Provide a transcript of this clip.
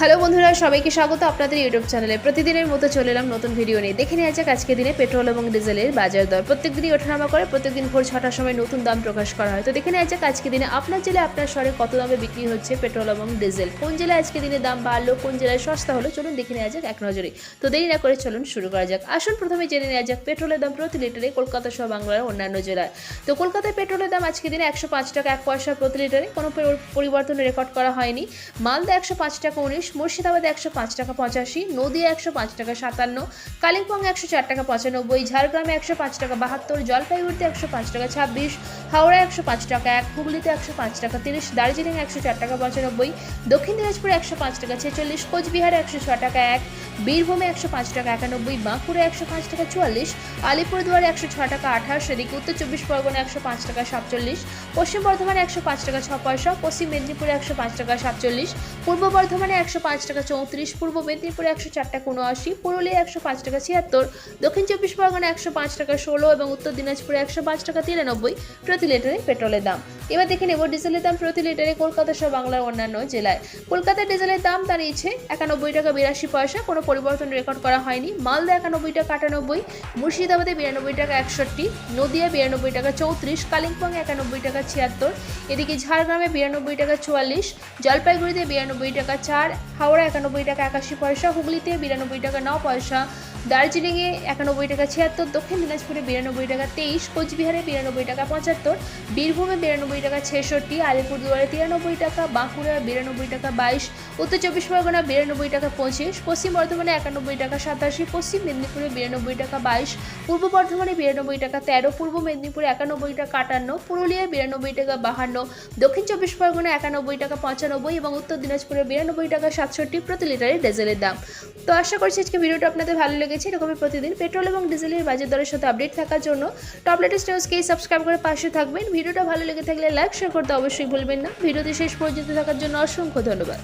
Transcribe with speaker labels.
Speaker 1: Hello বন্ধুরা, সবাইকে স্বাগত আপনাদের ইউটিউব চ্যানেলে। প্রতিদিনের মতো চলে এলাম নতুন ভিডিও নিয়ে। দেখে নেওয়া যাক আজকে দিনে পেট্রোল এবং ডিজেলের বাজার দর। প্রত্যেকদিনই ওঠানামা করে, প্রত্যেকদিন ভোর ছটার সময় নতুন দাম প্রকাশ করা হয়। তো দেখে নেওয়া যাক আজকে দিনে আপনার জেলায় আপনার শহরে কত দামে বিক্রি হচ্ছে পেট্রোল এবং ডিজেল? কোন জেলায় আজকে দিনে দাম বাড়লো, কোন জেলায় সস্তা হলো, চলুন দেখে নেওয়া যাক এক নজরে। তো দেরি না করে চলুন শুরু করা যাক। আসুন প্রথমে জেনে নেওয়া যাক পেট্রোলের দাম প্রতি লিটারে কলকাতা সহ বাংলার অন্যান্য জেলায়। তো কলকাতায় পেট্রোলের দাম আজকে দিনে একশো পাঁচ টাকা এক পয়সা প্রতি লিটারে। কোনো পরিবর্তন রেকর্ড করা হয়নি। মালদা একশো পাঁচ টাকা উনিশ মুর্শিদাবাদে একশো পাঁচ টাকা পঁচাশি নদিয়া একশো পাঁচ টাকা সাতান্ন কালিম্পং একশো চার টাকা পঁচানব্বই ঝাড়গ্রামে একশো পাঁচ টাকা বাহাত্তর জলপাইগুড়িতে একশো পাঁচ টাকা ছাব্বিশ হাওড়া একশো পাঁচ টাকা এক হুগলিতে একশো পাঁচ টাকা তিরিশ দার্জিলিং একশো চার টাকা পঁচানব্বই দক্ষিণ দিনাজপুরে একশো পাঁচ টাকা ছেচল্লিশ কোচবিহারে একশো ছ টাকা এক বীরভূমে একশো পাঁচ টাকা একানব্বই বাঁকুড়ে একশো পাঁচ টাকা চুয়াল্লিশ আলিপুরদুয়ারে একশো ছ টাকা আঠাশ এদিকে উত্তর চব্বিশ পরগনা একশো পাঁচ টাকা সাতচল্লিশ পশ্চিম বর্ধমানে একশো পাঁচ টাকা ছ পয়সা পশ্চিম মেদিনীপুরে একশো পাঁচ টাকা সাতচল্লিশ পূর্ব বর্ধমানে একশো পাঁচ টাকা চৌত্রিশ, পূর্ব মেদিনীপুরে একশো চার টাকা উনআশি পুরুলিয়া একশো পাঁচ টাকা ছিয়াত্তর, দক্ষিণ চব্বিশ পরগনা একশো পাঁচ টাকা ষোলো এবং উত্তর দিনাজপুরে একশো পাঁচ টাকা তিরানব্বই প্রতি লিটারে পেট্রোলের দাম। এবার দেখে নেব, ডিজেলের দাম প্রতি লিটারে কলকাতা সহ বাংলার অন্যান্য জেলায়। কলকাতার ডিজেলের দাম দাঁড়িয়েছে একানব্বই টাকা বিরাশি পয়সা, কোনো পরিবর্তন রেকর্ড করা হয়নি। মালদা একানব্বই টাকা আটানব্বই, মুর্শিদাবাদে বিরানব্বই টাকা একষট্টি, নদিয়া বিরানব্বই টাকা চৌত্রিশ, কালিম্পং একানব্বই টাকা ছিয়াত্তর, এদিকে ঝাড়গ্রামে বিরানব্বই টাকা চুয়াল্লিশ, জলপাইগুড়িতে বিরানব্বই টাকা চার, হাওড়া একানব্বই টাকা একাশি পয়সা, হুগলিতে বিরানব্বই টাকা ন পয়সা দার্জিলিংয়ে একানব্বই টাকা ছিয়াত্তর, দক্ষিণ দিনাজপুরে বিরানব্বই টাকা তেইশ, কোচবিহারে বিরানব্বই টাকা পঁচাত্তর, বীরভূমে বিরানব্বই টাকা ছেষট্টি, আলিপুরদুয়ারে তিরানব্বই টাকা বাঁকুড়া বিরানব্বই টাকা বাইশ, উত্তর চব্বিশ পরগনা বিরানব্বই টাকা পঁচিশ, পশ্চিম বর্ধমানে একানব্বই টাকা সাতাশি, পশ্চিম মেদিনীপুরে বিরানব্বই টাকা বাইশ, পূর্ব বর্ধমানে বিরানব্বই টাকা তেরো, পূর্ব মেদিনীপুরে একানব্বই টাকা আটান্ন পুরুলিয়ায় বিরানব্বই টাকা বাহান্ন, দক্ষিণ চব্বিশ পরগনা একানব্বই টাকা পঁচানব্বই এবং উত্তর দিনাজপুরে বিরানব্বই টাকা সাতষট্টি প্রতি লিটারে ডিজেলের দাম। তো আশা করছি আজকে ভিডিওটা আপনাদের ভালো লেগেছে। এরকমই প্রতিদিন পেট্রোল এবং ডিজেলের বাজার দরের সাথে আপডেট থাকার জন্য টপ লেটেস্ট নিউজকে সাবস্ক্রাইব করে পাশে থাকবেন। ভিডিওটা ভালো লেগে থাকলে লাইক শেয়ার করতে অবশ্যই ভুলবেন না। ভিডিওতে শেষ পর্যন্ত থাকার জন্য অসংখ্য ধন্যবাদ।